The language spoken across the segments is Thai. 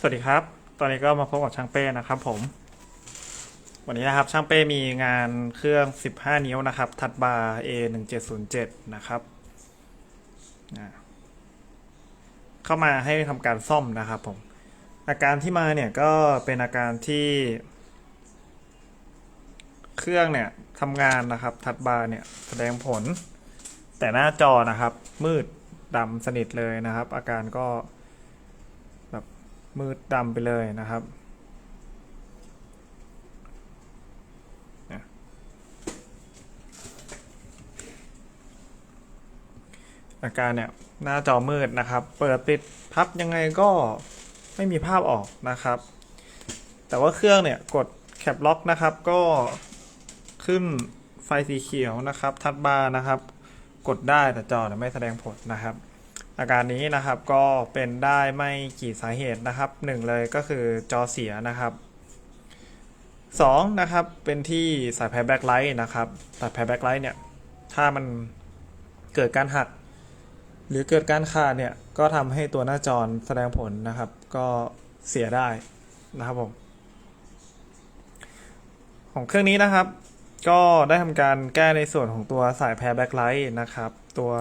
สวัสดีครับ ตอนนี้ก็มาพบกับช่างเป้นะครับผม วันนี้นะครับช่างเป้มีงานเครื่อง 15 นิ้วนะครับ ทัดบาร์ A 1 7 0 7นะครับเข้ามาให้ทำการซ่อมนะครับผม อาการที่มาเนี่ยก็เป็นอาการที่ เครื่องเนี่ยทำงานนะครับ ทัดบาร์เนี่ยแสดงผล แต่หน้าจอนะครับ มืดดำสนิทเลยนะครับ อาการก็ มืดดำไปเลยนะครับอาการเนี่ยหน้าจอมืดนะครับ เปิดปิดพับยังไงก็ไม่มีภาพออกนะครับ แต่ว่าเครื่องเนี่ยกดแคปล็อกนะครับ ก็ขึ้นไฟสีเขียวนะครับ ทัดบาร์นะครับ กดได้แต่จอไม่แสดงผลนะครับ อาการนี้นะครับก็เป็นได้ไม่กี่สาเหตุนะครับหนึ่งเลยก็คือจอเสียนะครับสองนะครับเป็นที่สายแพรแบ็คไลท์นะครับสายแพรแบ็คไลท์เนี่ยถ้ามันเกิดการหัก หรือเกิดการขาดเนี่ยก็ทำให้ตัวหน้าจอแสดงผลนะครับ ก็เสียได้นะครับผมของเครื่องนี้นะครับ ก็ได้ทำการแก้ในส่วนของตัวสายแพรแบ็คไลท์นะครับ ตัว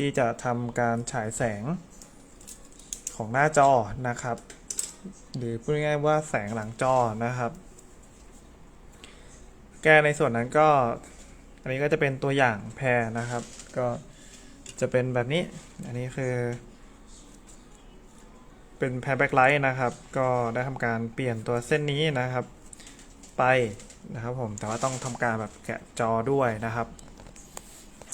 ที่จะทำการฉายแสงของหน้าจอนะครับ หรือพูดง่ายๆว่าแสงหลังจอนะครับ แก้ในส่วนนั้นก็ อันนี้ก็จะเป็นตัวอย่างแพรนะครับ ก็จะเป็นแบบนี้ อันนี้คือ เป็นแพรแบ็คไลท์นะครับ ก็ได้ทำการเปลี่ยนตัวเส้นนี้นะครับ ไปนะครับผม แต่ว่าต้องทำการแบบแกะจอด้วยนะครับ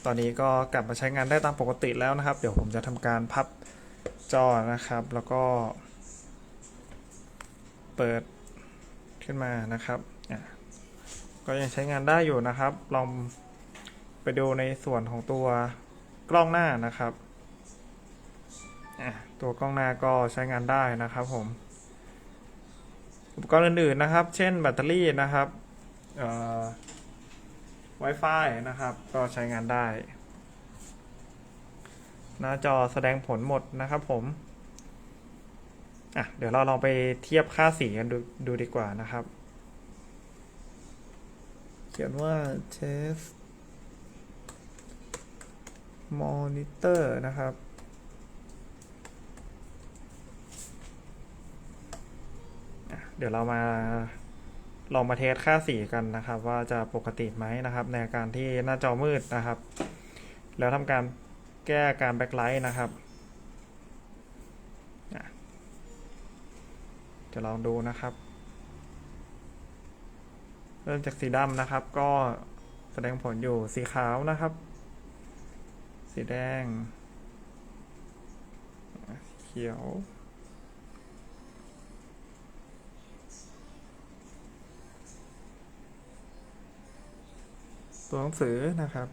ตอนนี้ก็กลับมาใช้งานได้ตามปกติแล้วนะครับ เดี๋ยวผมจะทำการพับจอนะครับ แล้วก็ เปิดขึ้นมานะครับก็ยังใช้งานได้อยู่นะครับ ลองไปดูในส่วนของตัวกล้องหน้านะครับ ตัวกล้องหน้าก็ใช้งานได้นะครับผม อุปกรณ์อื่นๆนะครับ เช่นแบตเตอรี่นะครับ Wi-Fi นะครับ ก็ใช้งานได้ หน้าจอแสดงผลหมดนะครับผมอะเดี๋ยวเราลองไปเทียบค่าสีกันดูดูดีกว่านะครับ เขียนว่า test monitor นะครับเดี๋ยวเรามา ลองมาเทสค่าสีกันนะครับ ว่าจะปกติไหมนะครับ ในอาการที่หน้าจอมืดนะครับ แล้วทำการแก้การแบ็คไลท์นะครับจะลองดูนะครับ เริ่มจากสีดำนะครับ ก็แสดงผลอยู่สีขาวนะครับ สีแดงสีเขียว ตัวหนังสือนะครับ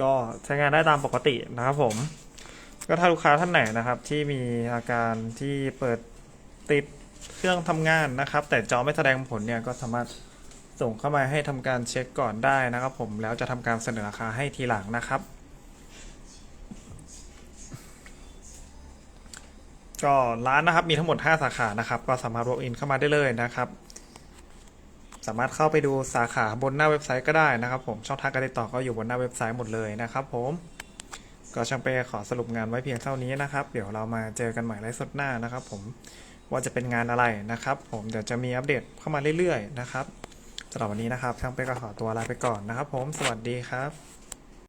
ก็ใช้งานได้ตามปกตินะครับผม ก็ถ้าลูกค้าท่านไหนนะครับ ที่มีอาการที่เปิดติดเครื่องทำงานนะครับ แต่จอไม่แสดงผลเนี่ยก็สามารถส่งเข้ามาให้ทำการเช็คก่อนได้นะครับ ผมแล้วจะทำการเสนอราคาให้ทีหลังนะครับ ก็ร้านนะครับมีทั้งหมด 5 สาขานะครับ ก็สามารถ walk in เข้ามาได้เลยนะครับ สามารถเข้าไปดูสาขาบนหน้าเว็บไซต์ก็ได้นะครับ ผมช่องทางการติดต่อก็อยู่บนหน้าเว็บไซต์หมดเลยนะครับ ผมก็ช่างเปขอสรุปงานไว้เพียงเท่านี้นะครับ เดี๋ยวเรามาเจอกันใหม่ไลฟ์สดหน้านะครับ ผมว่าจะเป็นงานอะไรนะครับ ผมเดี๋ยวจะมีอัปเดตเข้ามาเรื่อยๆนะครับสำหรับวันนี้นะครับช่างเป้ก็ขอตัวลาไปก่อนนะครับ ผมสวัสดีครับ